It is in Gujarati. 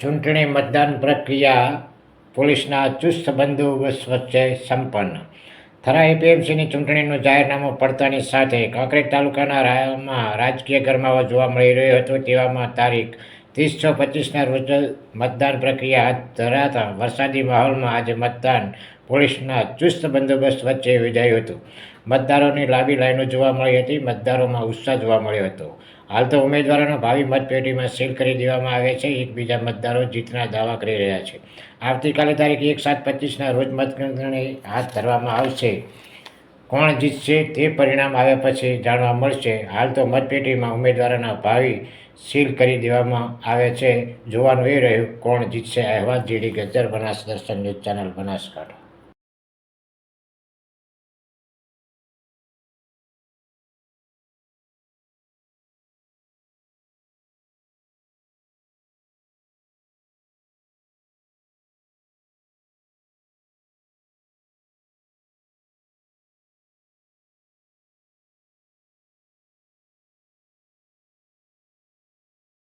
ચૂંટણી મતદાન પ્રક્રિયા પોલીસના ચુસ્ત બંદોબસ્ત વચ્ચે સંપન્ન. થરા એપીએમસીની ચૂંટણીનું જાહેરનામું પડતાની સાથે કાંકરેજ તાલુકાના રાયમાં રાજકીય ગરમાવો જોવા મળી રહ્યો હતો તેવામાં તારીખ ત્રીસ છ પચીસના રોજ મતદાન પ્રક્રિયા હાથ ધરાતા વરસાદી માહોલમાં આજે મતદાન પોલીસના ચુસ્ત બંદોબસ્ત વચ્ચે યોજાયું હતું. મતદારોની લાંબી લાઈનો જોવા મળી હતી, મતદારોમાં ઉત્સાહ જોવા મળ્યો હતો. હાલ તો ઉમેદવારોના ભાવિ મતપેટીમાં સીલ કરી દેવામાં આવે છે, એકબીજા મતદારો જીતના દાવા કરી રહ્યા છે. આવતીકાલે તારીખ એક સાત પચીસના રોજ મતગણતરી હાથ ધરવામાં આવશે. કોણ જીતશે તે પરિણામ આવ્યા પછી જાણવા મળશે. હાલ તો મતપેટીમાં ઉમેદવારોના ભાવિ સીલ કરી દેવામાં આવે છે. જોવાનું એ રહ્યું કોણ જીતશે. અહેવાલ, જીડી ગજર બનાસ દર્શન ન્યૂઝ ચેનલ બનાસકાંઠા.